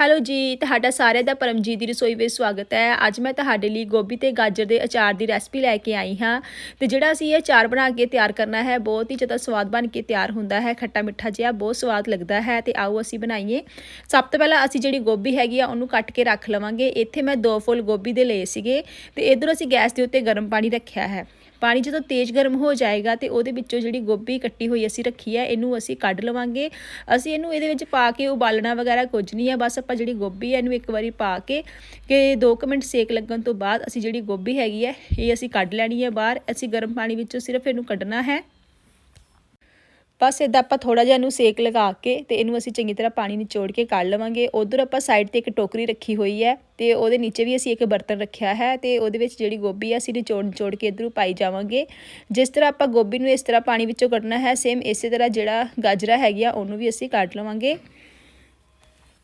Hello ਜੀ, ਤੁਹਾਡਾ ਸਾਰਿਆਂ ਦਾ ਪਰਮਜੀਤ ਦੀ ਰਸੋਈ ਵਿੱਚ ਸਵਾਗਤ ਹੈ। ਅੱਜ ਮੈਂ ਤੁਹਾਡੇ ਲਈ ਗੋਭੀ ਤੇ ਗਾਜਰ ਦੇ ਅਚਾਰ ਦੀ ਰੈਸਪੀ ਲੈ ਕੇ ਆਈ ਹਾਂ। ਤੇ ਜਿਹੜਾ ਅਸੀਂ ਇਹ ਅਚਾਰ ਬਣਾ ਕੇ ਤਿਆਰ ਕਰਨਾ ਹੈ, ਬਹੁਤ ਹੀ ਜ਼ਿਆਦਾ ਸਵਾਦ ਬਣ ਕੇ ਤਿਆਰ ਹੁੰਦਾ ਹੈ, ਖੱਟਾ ਮਿੱਠਾ ਜਿਹਾ ਬਹੁਤ ਸਵਾਦ ਲੱਗਦਾ ਹੈ। ਤੇ ਆਓ ਅਸੀਂ ਬਣਾਈਏ। ਸਭ ਤੋਂ ਪਹਿਲਾਂ ਅਸੀਂ ਜਿਹੜੀ ਗੋਭੀ ਹੈਗੀ ਆ, ਉਹਨੂੰ ਕੱਟ ਕੇ ਰੱਖ ਲਵਾਂਗੇ। ਇੱਥੇ ਮੈਂ ਦੋ ਫੁੱਲ ਗੋਭੀ ਦੇ ਲਏ ਸੀਗੇ। ਤੇ ਇਧਰ ਅਸੀਂ ਗੈਸ ਦੇ ਉੱਤੇ ਗਰਮ ਪਾਣੀ ਰੱਖਿਆ ਹੈ। ਪਾਣੀ ਜਦੋਂ ਤੇਜ਼ ਗਰਮ ਹੋ ਜਾਏਗਾ ਤੇ ਉਹਦੇ ਵਿੱਚੋਂ ਜਿਹੜੀ ਗੋਭੀ ਕੱਟੀ ਹੋਈ ਅਸੀਂ ਰੱਖੀ ਹੈ, ਇਹਨੂੰ ਅਸੀਂ ਕੱਢ ਲਵਾਂਗੇ। ਅਸੀਂ ਇਹਨੂੰ ਇਹਦੇ ਵਿੱਚ ਪਾ ਕੇ ਉਬਾਲਣਾ ਵਗੈਰਾ ਕੁਝ ਨਹੀਂ ਹੈ, ਬਸ ਆਪਾਂ ਜਿਹੜੀ ਗੋਭੀ ਹੈ ਇਹਨੂੰ ਇੱਕ ਵਾਰੀ ਪਾ ਕੇ ਕਿ 2 ਮਿੰਟ ਸੇਕ ਲੱਗਣ ਤੋਂ ਬਾਅਦ ਅਸੀਂ ਜਿਹੜੀ ਗੋਭੀ ਹੈਗੀ ਹੈ, ਇਹ ਅਸੀਂ ਕੱਢ ਲੈਣੀ ਹੈ ਬਾਹਰ। ਅਸੀਂ ਗਰਮ ਪਾਣੀ ਵਿੱਚੋਂ ਸਿਰਫ ਇਹਨੂੰ ਕੱਢਣਾ ਹੈ। ਬਸ ਇਦਾਂ ਆਪਾਂ ਥੋੜਾ ਜਿਹਾ ਇਹਨੂੰ ਸੇਕ ਲਗਾ ਕੇ ਤੇ ਇਹਨੂੰ ਅਸੀਂ ਚੰਗੀ ਤਰ੍ਹਾਂ ਪਾਣੀ ਨਿਚੋੜ ਕੇ ਕੱਢ ਲਵਾਂਗੇ। ਉਧਰ ਆਪਾਂ ਸਾਈਡ ਤੇ ਇੱਕ ਟੋਕਰੀ ਰੱਖੀ ਹੋਈ ਹੈ ਤੇ ਉਹਦੇ ਨੀਚੇ ਵੀ ਅਸੀਂ ਇੱਕ ਬਰਤਨ ਰੱਖਿਆ ਹੈ ਤੇ ਉਹਦੇ ਵਿੱਚ ਜਿਹੜੀ ਗੋਭੀ ਆ ਅਸੀਂ ਨਿਚੋੜ ਨਿਚੋੜ ਕੇ ਇਧਰੋਂ ਪਾਈ ਜਾਵਾਂਗੇ। ਜਿਸ ਤਰ੍ਹਾਂ ਆਪਾਂ ਗੋਭੀ ਨੂੰ ਇਸ ਤਰ੍ਹਾਂ ਪਾਣੀ ਵਿੱਚੋਂ ਕੱਢਣਾ ਹੈ ਸੇਮ ਇਸੇ ਤਰ੍ਹਾਂ ਜਿਹੜਾ ਗਾਜਰਾ ਹੈਗੀ ਆ ਉਹਨੂੰ ਵੀ ਅਸੀਂ ਕੱਢ ਲਵਾਂਗੇ।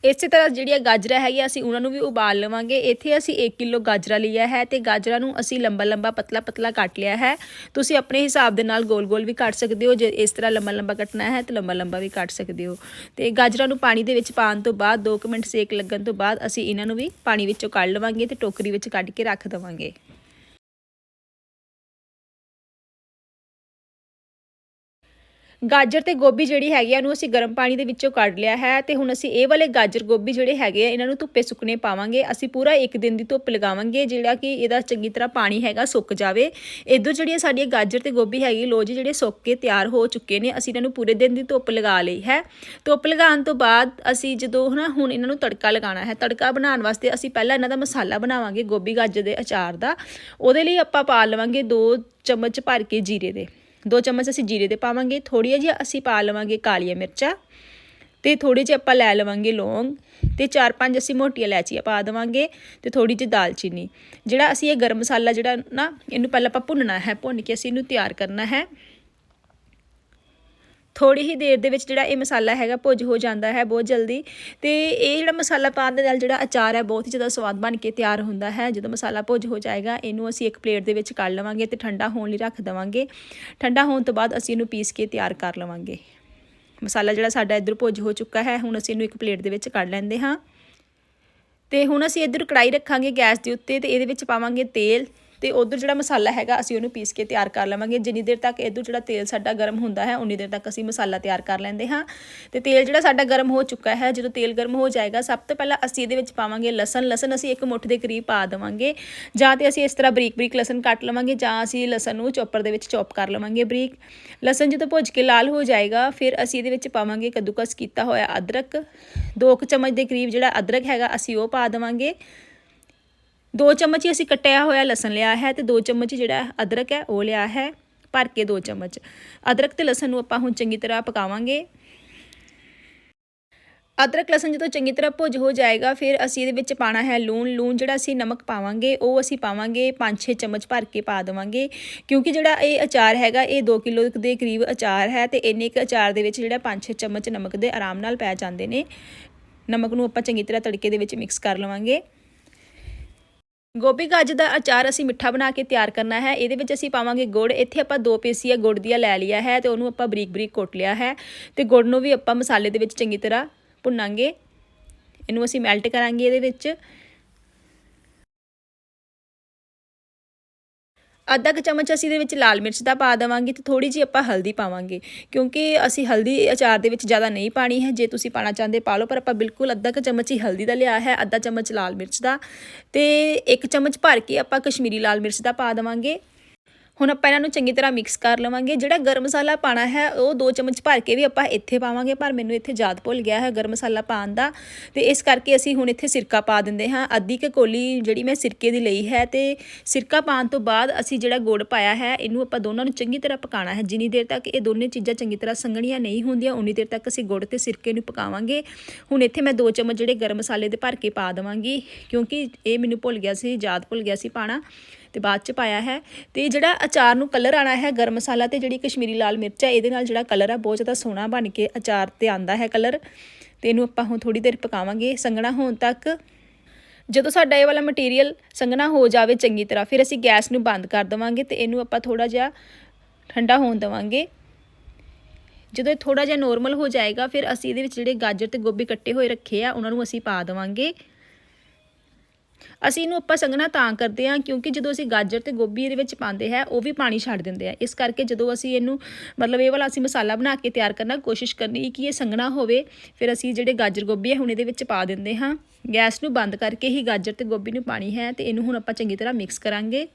ਇਸੇ ਤਰ੍ਹਾਂ ਜਿਹੜੀਆਂ ਗਾਜਰਾਂ ਹੈਗੀਆਂ, ਅਸੀਂ ਉਹਨਾਂ ਨੂੰ ਵੀ ਉਬਾਲ ਲਵਾਂਗੇ। ਇੱਥੇ ਅਸੀਂ 1 ਕਿਲੋ ਗਾਜਰਾ ਲਿਆ ਹੈ ਤੇ ਗਾਜਰਾਂ ਨੂੰ ਅਸੀਂ ਲੰਬਾ ਲੰਬਾ ਪਤਲਾ ਪਤਲਾ ਕੱਟ ਲਿਆ ਹੈ। ਤੁਸੀਂ ਆਪਣੇ ਹਿਸਾਬ ਦੇ ਨਾਲ ਗੋਲ ਗੋਲ ਵੀ ਕੱਟ ਸਕਦੇ ਹੋ। ਜੇ ਇਸ ਤਰ੍ਹਾਂ ਲੰਬਾ ਲੰਬਾ ਕੱਟਣਾ ਹੈ ਤਾਂ ਲੰਬਾ ਲੰਬਾ ਵੀ ਕੱਟ ਸਕਦੇ ਹੋ। ਤੇ ਗਾਜਰਾਂ ਨੂੰ ਪਾਣੀ ਦੇ ਵਿੱਚ ਪਾਉਣ ਤੋਂ ਬਾਅਦ 2 ਮਿੰਟ ਸੇਕ ਲੱਗਣ ਤੋਂ ਬਾਅਦ ਅਸੀਂ ਇਹਨਾਂ ਨੂੰ ਵੀ ਪਾਣੀ ਵਿੱਚੋਂ ਕੱਢ ਲਵਾਂਗੇ ਤੇ ਟੋਕਰੀ ਵਿੱਚ ਕੱਢ ਕੇ ਰੱਖ ਦਵਾਂਗੇ। ਗਾਜਰ ਤੇ ਗੋਭੀ ਜਿਹੜੀ ਹੈਗੀ ਆ ਉਹਨੂੰ ਅਸੀਂ ਗਰਮ ਪਾਣੀ ਦੇ ਵਿੱਚੋਂ ਕੱਢ ਲਿਆ ਹੈ ਤੇ ਹੁਣ ਅਸੀਂ ਇਹ ਵਾਲੇ ਗਾਜਰ ਗੋਭੀ ਜਿਹੜੇ ਹੈਗੇ ਆ, ਇਹਨਾਂ ਨੂੰ ਧੁੱਪੇ ਸੁੱਕਣੇ ਪਾਵਾਂਗੇ। ਅਸੀਂ ਪੂਰਾ ਇੱਕ ਦਿਨ ਦੀ ਧੁੱਪ ਲਗਾਵਾਂਗੇ, ਜਿਹੜਾ ਕਿ ਇਹਦਾ ਚੰਗੀ ਤਰ੍ਹਾਂ ਪਾਣੀ ਹੈਗਾ ਸੁੱਕ ਜਾਵੇ। ਇਦੋਂ ਜਿਹੜੀਆਂ ਸਾਡੀਆਂ ਗਾਜਰ ਤੇ ਗੋਭੀ ਹੈਗੀ ਲੋ ਜੀ, ਜਿਹੜੇ ਸੁੱਕ ਕੇ ਤਿਆਰ ਹੋ ਚੁੱਕੇ ਨੇ, ਅਸੀਂ ਇਹਨਾਂ ਨੂੰ ਪੂਰੇ ਦਿਨ ਦੀ ਧੁੱਪ ਲਗਾ ਲਈ ਹੈ। ਧੁੱਪ ਲਗਾਉਣ ਤੋਂ ਬਾਅਦ ਅਸੀਂ ਜਦੋਂ ਹਨਾ, ਹੁਣ ਇਹਨਾਂ ਨੂੰ ਤੜਕਾ ਲਗਾਉਣਾ ਹੈ, ਤੜਕਾ ਬਣਾਉਣ ਵਾਸਤੇ ਅਸੀਂ ਪਹਿਲਾਂ ਇਹਨਾਂ ਦਾ ਮਸਾਲਾ ਬਣਾਵਾਂਗੇ ਗੋਭੀ ਗਾਜਰ ਦੇ ਅਚਾਰ ਦਾ। ਉਹਦੇ ਲਈ ਆਪਾਂ ਪਾ ਲਵਾਂਗੇ 2 ਚਮਚ ਭਰ ਕੇ ਜੀਰੇ ਦੇ। ਦੋ ਚਮਚ ਅਸੀਂ ਜੀਰੇ ਦੇ ਪਾਵਾਂਗੇ ਥੋੜੀਆਂ ਜਿਹਾ ਅਸੀਂ ਪਾ ਲਵਾਂਗੇ ਕਾਲੀਆਂ ਮਿਰਚਾਂ ਤੇ ਥੋੜੇ ਜਿਹੇ ਆਪਾਂ ਲੈ ਲਵਾਂਗੇ ਲੌਂਗ ਤੇ ਚਾਰ ਪੰਜ ਅਸੀਂ ਮੋਟੀਆਂ ਇਲਾਚੀਆਂ ਪਾ ਦੇਵਾਂਗੇ ਤੇ ਥੋੜੀ ਜਿਹੀ ਦਾਲਚੀਨੀ। ਜਿਹੜਾ ਅਸੀਂ ਇਹ ਗਰਮ ਮਸਾਲਾ ਜਿਹੜਾ ਨਾ, ਇਹਨੂੰ ਪਹਿਲਾਂ ਆਪਾਂ ਭੁੰਨਣਾ ਹੈ, ਭੁੰਨ ਕੇ ਅਸੀਂ ਇਹਨੂੰ ਤਿਆਰ ਕਰਨਾ ਹੈ। ਥੋੜੀ ਹੀ ਦੇਰ ਦੇ ਵਿੱਚ ਜਿਹੜਾ ਇਹ ਮਸਾਲਾ ਹੈਗਾ ਭੁੱਜ ਹੋ ਜਾਂਦਾ ਹੈ ਬਹੁਤ ਜਲਦੀ ਤੇ ਇਹ ਜਿਹੜਾ ਮਸਾਲਾ ਪਾਉਣ ਦੇ ਨਾਲ ਜਿਹੜਾ ਅਚਾਰ ਹੈ ਬਹੁਤ ਹੀ ਜ਼ਿਆਦਾ ਸਵਾਦ ਬਣ ਕੇ ਤਿਆਰ ਹੁੰਦਾ ਹੈ। ਜਦੋਂ ਮਸਾਲਾ ਭੁੱਜ ਹੋ ਜਾਏਗਾ, ਇਹਨੂੰ ਅਸੀਂ ਇੱਕ ਪਲੇਟ ਦੇ ਵਿੱਚ ਕੱਢ ਲਵਾਂਗੇ ਤੇ ਠੰਡਾ ਹੋਣ ਲਈ ਰੱਖ ਦੇਵਾਂਗੇ। ਠੰਡਾ ਹੋਣ ਤੋਂ ਬਾਅਦ ਅਸੀਂ ਇਹਨੂੰ ਪੀਸ ਕੇ ਤਿਆਰ ਕਰ ਲਵਾਂਗੇ। ਮਸਾਲਾ ਜਿਹੜਾ ਸਾਡਾ ਇੱਧਰ ਭੁੱਜ ਹੋ ਚੁੱਕਾ ਹੈ, ਹੁਣ ਅਸੀਂ ਇਹਨੂੰ ਇੱਕ ਪਲੇਟ ਦੇ ਵਿੱਚ ਕੱਢ ਲੈਂਦੇ ਹਾਂ। ਤੇ ਹੁਣ ਅਸੀਂ ਇੱਧਰ ਕੜਾਈ ਰੱਖਾਂਗੇ ਗੈਸ ਦੇ ਉੱਤੇ ਤੇ ਇਹਦੇ ਵਿੱਚ ਪਾਵਾਂਗੇ ਤੇਲ। ਤੇ ਉਧਰ ਜਿਹੜਾ ਮਸਾਲਾ ਹੈਗਾ, ਅਸੀਂ ਉਹਨੂੰ ਪੀਸ ਕੇ ਤਿਆਰ ਕਰ ਲਵਾਂਗੇ। ਜਿੰਨੀ ਦੇਰ ਤੱਕ ਇਧਰ ਜਿਹੜਾ ਤੇਲ ਸਾਡਾ ਗਰਮ ਹੁੰਦਾ ਹੈ, ਉਨੀ ਦੇਰ ਤੱਕ ਅਸੀਂ ਮਸਾਲਾ ਤਿਆਰ ਕਰ ਲੈਂਦੇ ਹਾਂ। ਤੇ ਤੇਲ ਜਿਹੜਾ ਸਾਡਾ ਗਰਮ ਹੋ ਚੁੱਕਾ ਹੈ, ਜਦੋਂ ਤੇਲ ਗਰਮ ਹੋ ਜਾਏਗਾ, ਸਭ ਤੋਂ ਪਹਿਲਾਂ ਅਸੀਂ ਇਹਦੇ ਵਿੱਚ ਪਾਵਾਂਗੇ ਲਸਣ। ਲਸਣ ਅਸੀਂ ਇੱਕ ਮੁੱਠ ਦੇ ਕਰੀਬ ਪਾ ਦੇਵਾਂਗੇ। ਜਾਂ ਤੇ ਅਸੀਂ ਇਸ ਤਰ੍ਹਾਂ ਬਰੀਕ ਬਰੀਕ ਲਸਣ ਕੱਟ ਲਵਾਂਗੇ, ਜਾਂ ਅਸੀਂ ਲਸਣ ਨੂੰ ਚੌਪਰ ਦੇ ਵਿੱਚ ਚੌਪ ਕਰ ਲਵਾਂਗੇ ਬਰੀਕ। ਲਸਣ ਜਦੋਂ ਭੁੱਜ ਕੇ ਲਾਲ ਹੋ ਜਾਏਗਾ, ਫਿਰ ਅਸੀਂ ਇਹਦੇ ਵਿੱਚ ਪਾਵਾਂਗੇ ਕੱਦੂਕਸ ਕੀਤਾ ਹੋਇਆ ਅਦਰਕ। 2 ਚਮਚ ਦੇ ਕਰੀਬ ਜਿਹੜਾ ਅਦਰਕ ਹੈਗਾ, ਅਸੀਂ ਉਹ ਪਾ ਦੇਵਾਂਗੇ। ਦੋ ਚਮਚ ਹੀ ਅਸੀਂ ਕੱਟਿਆ ਹੋਇਆ ਲਸਣ ਲਿਆ ਹੈ ਤੇ ਦੋ ਚਮਚ ਜਿਹੜਾ ਅਦਰਕ ਹੈ, ਉਹ ਲਿਆ ਹੈ, ਭਰ ਕੇ ਦੋ ਚਮਚ। ਅਦਰਕ ਤੇ ਲਸਣ ਨੂੰ ਆਪਾਂ ਹੁਣ ਚੰਗੀ ਤਰ੍ਹਾਂ ਪਕਾਵਾਂਗੇ। ਅਦਰਕ, ਲਸਣ ਜਦੋਂ ਚੰਗੀ ਤਰ੍ਹਾਂ ਭੁੱਜ ਹੋ ਜਾਏਗਾ, ਫਿਰ ਅਸੀਂ ਇਹਦੇ ਵਿੱਚ ਪਾਣਾ ਹੈ ਲੂਣ। ਲੂਣ ਜਿਹੜਾ ਅਸੀਂ ਨਮਕ ਪਾਵਾਂਗੇ, ਉਹ ਅਸੀਂ ਪਾਵਾਂਗੇ 5-6 ਚਮਚ ਭਰ ਕੇ ਪਾ ਦੇਵਾਂਗੇ। ਕਿਉਂਕਿ ਜਿਹੜਾ ਇਹ ਅਚਾਰ ਹੈਗਾ, ਇਹ 2 ਕਿਲੋ ਦੇ ਕਰੀਬ ਅਚਾਰ ਹੈ ਤੇ ਇੰਨੇ ਕੁ ਅਚਾਰ ਦੇ ਵਿੱਚ ਜਿਹੜਾ 5-6 ਚਮਚ ਨਮਕ ਦੇ ਆਰਾਮ ਨਾਲ ਪੈ ਜਾਂਦੇ ਨੇ। ਨਮਕ ਨੂੰ ਆਪਾਂ ਚੰਗੀ ਤਰ੍ਹਾਂ ਤੜਕੇ ਦੇ ਵਿੱਚ ਮਿਕਸ ਕਰ ਲਵਾਂਗੇ। ਗੋਭੀ ਗਾਜਰ ਦਾ ਅਚਾਰ ਅਸੀਂ ਮਿੱਠਾ ਬਣਾ ਕੇ ਤਿਆਰ ਕਰਨਾ ਹੈ। ਇਹਦੇ ਵਿੱਚ ਅਸੀਂ ਪਾਵਾਂਗੇ ਗੁੜ। ਇੱਥੇ ਆਪਾਂ ਦੋ ਪੀਸੀਆ ਗੁੜ ਦੀਆਂ ਲੈ ਲਿਆ ਹੈ ਤੇ ਉਹਨੂੰ ਆਪਾਂ ਬਰੀਕ ਬਰੀਕ ਕੁੱਟ ਲਿਆ ਹੈ। ਤੇ ਗੁੜ ਨੂੰ ਵੀ ਆਪਾਂ ਮਸਾਲੇ ਦੇ ਵਿੱਚ ਚੰਗੀ ਤਰ੍ਹਾਂ ਭੁੰਨਾਂਗੇ। ਇਹਨੂੰ ਅਸੀਂ ਮੈਲਟ ਕਰਾਂਗੇ ਇਹਦੇ ਵਿੱਚ। ਅੱਧਾ ਕੁ ਚਮਚ ਅਸੀਂ ਇਹਦੇ ਵਿੱਚ ਲਾਲ ਮਿਰਚ ਦਾ ਪਾ ਦੇਵਾਂਗੇ ਤੇ ਥੋੜੀ ਜਿਹੀ ਆਪਾਂ ਹਲਦੀ ਪਾਵਾਂਗੇ, ਕਿਉਂਕਿ ਅਸੀਂ ਹਲਦੀ ਅਚਾਰ ਦੇ ਵਿੱਚ ਜ਼ਿਆਦਾ ਨਹੀਂ ਪਾਣੀ ਹੈ, ਜੇ ਤੁਸੀਂ ਪਾਣਾ ਚਾਹੁੰਦੇ ਪਾ ਲਓ, ਪਰ ਆਪਾਂ ਬਿਲਕੁਲ ਅੱਧਾ ਕੁ ਚਮਚ ਹੀ ਹਲਦੀ ਦਾ ਲਿਆ ਹੈ, ਅੱਧਾ ਚਮਚ ਲਾਲ ਮਿਰਚ ਦਾ ਤੇ ਇੱਕ ਚਮਚ ਭਰ ਕੇ ਆਪਾਂ ਕਸ਼ਮੀਰੀ ਲਾਲ ਮਿਰਚ ਦਾ ਪਾ ਦੇਵਾਂਗੇ। ਹੁਣ ਆਪਾਂ ਇਹਨਾਂ ਨੂੰ ਚੰਗੀ ਤਰ੍ਹਾਂ ਮਿਕਸ ਕਰ ਲਵਾਂਗੇ। ਜਿਹੜਾ ਗਰਮ ਮਸਾਲਾ ਪਾਣਾ ਹੈ, ਉਹ 2 ਚਮਚ ਭਰ ਕੇ ਵੀ ਆਪਾਂ ਇੱਥੇ ਪਾਵਾਂਗੇ, ਪਰ ਮੈਨੂੰ ਇੱਥੇ ਯਾਦ ਭੁੱਲ ਗਿਆ ਹੈ ਗਰਮ ਮਸਾਲਾ ਪਾਣ ਦਾ। ਤੇ ਇਸ ਕਰਕੇ ਅਸੀਂ ਹੁਣ ਇੱਥੇ ਸਿਰਕਾ ਪਾ ਦਿੰਦੇ ਹਾਂ। ਅੱਧੀ ਕ ਕੋਲੀ ਜਿਹੜੀ ਮੈਂ ਸਿਰਕੇ ਦੀ ਲਈ ਹੈ ਤੇ ਸਿਰਕਾ ਪਾਣ ਤੋਂ ਬਾਅਦ ਅਸੀਂ ਜਿਹੜਾ ਗੁੜ ਪਾਇਆ ਹੈ, ਇਹਨੂੰ ਆਪਾਂ ਦੋਨਾਂ ਨੂੰ ਚੰਗੀ ਤਰ੍ਹਾਂ ਪਕਾਉਣਾ ਹੈ। ਜਿੰਨੀ ਦੇਰ ਤੱਕ ਇਹ ਦੋਨੇ ਚੀਜ਼ਾਂ ਚੰਗੀ ਤਰ੍ਹਾਂ ਸੰਘਣੀਆਂ ਨਹੀਂ ਹੁੰਦੀਆਂ, ਉਨੀ ਦੇਰ ਤੱਕ ਅਸੀਂ ਗੁੜ ਤੇ ਸਿਰਕੇ ਨੂੰ ਪਕਾਵਾਂਗੇ। ਹੁਣ ਇੱਥੇ ਮੈਂ 2 ਚਮਚ ਜਿਹੜੇ ਗਰਮ ਮਸਾਲੇ ਦੇ ਭਰ ਕੇ ਪਾ ਦਵਾਂਗੀ, ਕਿਉਂਕਿ ਇਹ ਮੈਨੂੰ ਭੁੱਲ ਗਿਆ ਸੀ, ਯਾਦ ਭੁੱਲ ਗਿਆ ਸੀ ਪਾਣਾ ਤੇ ਬਾਅਦ ਚ ਪਾਇਆ ਹੈ ਤੇ ਜਿਹੜਾ ਅਚਾਰ ਨੂੰ ਕਲਰ ਆਣਾ ਹੈ ਗਰਮ ਮਸਾਲਾ ਤੇ ਜਿਹੜੀ ਕਸ਼ਮੀਰੀ ਲਾਲ ਮਿਰਚ ਹੈ, ਇਹਦੇ ਨਾਲ ਜਿਹੜਾ ਕਲਰ ਆ ਬਹੁਤ ਜ਼ਿਆਦਾ ਸੋਹਣਾ ਬਣ ਕੇ ਅਚਾਰ ਤੇ ਆਂਦਾ ਹੈ ਕਲਰ ਤੇ ਇਹਨੂੰ ਆਪਾਂ ਹੁਣ ਥੋੜੀ ਦੇਰ ਪਕਾਵਾਂਗੇ, ਸੰਘਣਾ ਹੋਣ ਤੱਕ। ਜਦੋਂ ਸਾਡਾ ਇਹ ਵਾਲਾ ਮਟੀਰੀਅਲ ਸੰਘਣਾ ਹੋ ਜਾਵੇ ਚੰਗੀ ਤਰ੍ਹਾਂ, ਫਿਰ ਅਸੀਂ ਗੈਸ ਨੂੰ ਬੰਦ ਕਰ ਦੇਵਾਂਗੇ ਤੇ ਇਹਨੂੰ ਆਪਾਂ ਥੋੜਾ ਜਿਹਾ ਠੰਡਾ ਹੋਣ ਦੇਵਾਂਗੇ। ਜਦੋਂ ਇਹ ਥੋੜਾ ਜਿਹਾ ਨੋਰਮਲ ਹੋ ਜਾਏਗਾ, ਫਿਰ ਅਸੀਂ ਇਹਦੇ ਵਿੱਚ ਜਿਹੜੇ ਗਾਜਰ ਤੇ ਗੋਭੀ ਕੱਟੇ ਹੋਏ ਰੱਖੇ ਆ, ਉਹਨਾਂ ਨੂੰ ਅਸੀਂ ਪਾ ਦੇਵਾਂਗੇ। ਅਸੀਂ ਇਹਨੂੰ ਆਪਾਂ ਸੰਘਣਾ ਤਾਂ ਕਰਦੇ ਹਾਂ ਕਿਉਂਕਿ ਜਦੋਂ ਅਸੀਂ ਗਾਜਰ ਤੇ ਗੋਭੀ ਇਹਦੇ ਵਿੱਚ ਪਾਉਂਦੇ ਹੈ, ਉਹ ਵੀ ਪਾਣੀ ਛੱਡ ਦਿੰਦੇ ਆ ਇਸ ਕਰਕੇ ਜਦੋਂ ਅਸੀਂ ਇਹਨੂੰ ਮਤਲਬ ਇਹ ਵਾਲਾ ਅਸੀਂ ਮਸਾਲਾ ਬਣਾ ਕੇ ਤਿਆਰ ਕਰਨਾ ਕੋਸ਼ਿਸ਼ ਕਰਨੀ ਕਿ ਇਹ ਸੰਘਣਾ ਹੋਵੇ, ਫਿਰ ਅਸੀਂ ਜਿਹੜੇ ਗਾਜਰ ਗੋਭੀ ਹੈ ਹੁਣ ਇਹਦੇ ਵਿੱਚ ਪਾ ਦਿੰਦੇ ਹਾਂ। ਗੈਸ ਨੂੰ ਬੰਦ ਕਰਕੇ ਹੀ ਗਾਜਰ ਤੇ ਗੋਭੀ ਨੂੰ ਪਾਣੀ ਹੈ ਤੇ ਇਹਨੂੰ ਹੁਣ ਆਪਾਂ ਚੰਗੀ ਤਰ੍ਹਾਂ ਮਿਕਸ ਕਰਾਂਗੇ।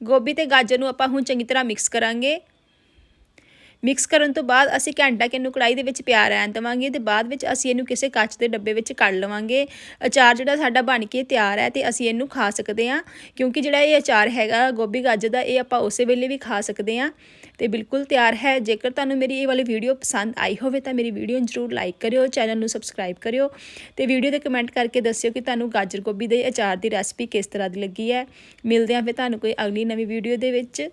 ਗੋਭੀ ਤੇ ਗਾਜਰ ਨੂੰ ਆਪਾਂ ਹੁਣ ਚੰਗੀ ਤਰ੍ਹਾਂ ਮਿਕਸ ਕਰਾਂਗੇ। ਮਿਕਸ ਕਰਨ ਤੋਂ ਬਾਅਦ ਅਸੀਂ ਘੰਟਾ ਕਿ ਇਹਨੂੰ ਕੜਾਈ ਦੇ ਵਿੱਚ ਪਿਆ ਰਹਿਣ ਦੇਵਾਂਗੇ ਤੇ ਬਾਅਦ ਵਿੱਚ ਅਸੀਂ ਇਹਨੂੰ ਕਿਸੇ ਕੱਚ ਦੇ ਡੱਬੇ ਵਿੱਚ ਕੱਢ ਲਵਾਂਗੇ। ਅਚਾਰ ਜਿਹੜਾ ਸਾਡਾ ਬਣ ਕੇ ਤਿਆਰ ਹੈ ਤੇ ਅਸੀਂ ਇਹਨੂੰ ਖਾ ਸਕਦੇ ਹਾਂ, ਕਿਉਂਕਿ ਜਿਹੜਾ ਇਹ ਅਚਾਰ ਹੈਗਾ ਗੋਭੀ ਗਾਜਰ ਦਾ, ਇਹ ਆਪਾਂ ਉਸੇ ਵੇਲੇ ਵੀ ਖਾ ਸਕਦੇ ਹਾਂ ਤੇ ਬਿਲਕੁਲ ਤਿਆਰ ਹੈ। ਜੇਕਰ ਤੁਹਾਨੂੰ ਮੇਰੀ ਇਹ ਵਾਲੀ ਵੀਡੀਓ ਪਸੰਦ ਆਈ ਹੋਵੇ ਤਾਂ ਮੇਰੀ ਵੀਡੀਓ ਨੂੰ ਜ਼ਰੂਰ ਲਾਈਕ ਕਰਿਓ, ਚੈਨਲ ਨੂੰ ਸਬਸਕ੍ਰਾਈਬ ਕਰਿਓ ਤੇ ਵੀਡੀਓ ਤੇ ਕਮੈਂਟ ਕਰਕੇ ਦੱਸਿਓ ਕਿ ਤੁਹਾਨੂੰ ਗਾਜਰ ਗੋਭੀ ਦੇ ਅਚਾਰ ਦੀ ਰੈਸਪੀ ਕਿਸ ਤਰ੍ਹਾਂ ਦੀ ਲੱਗੀ ਹੈ। ਮਿਲਦੇ ਹਾਂ ਫਿਰ ਤੁਹਾਨੂੰ ਕੋਈ ਅਗਲੀ ਨਵੀਂ ਵੀਡੀਓ ਦੇ ਵਿੱਚ।